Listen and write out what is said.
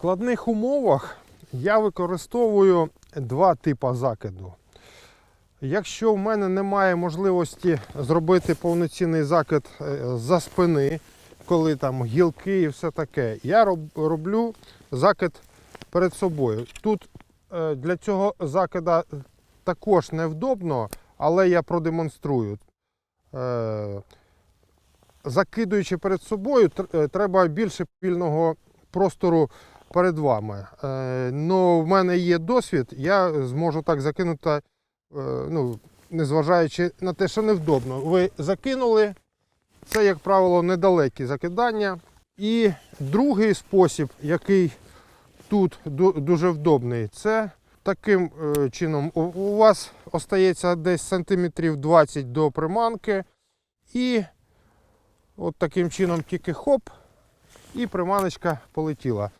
складних умовах я використовую два типи закиду. Якщо в мене немає можливості зробити повноцінний закид е, за спини, коли там гілки і все таке, я роблю закид перед собою. Тут е, для цього закида також невдобно, але я продемонструю. Е, Закидуючи перед собою, треба більше вільного простору перед вами. Е, Ну, в мене є досвід, я зможу так закинути, е, ну, незважаючи на те, що невдобно. Ви закинули, це, як правило, недалекі закидання. І другий спосіб, який тут дуже вдобний, це таким е, чином. У- вас остається десь сантиметрів 20 до приманки. І от таким чином тільки хоп, і приманочка полетіла.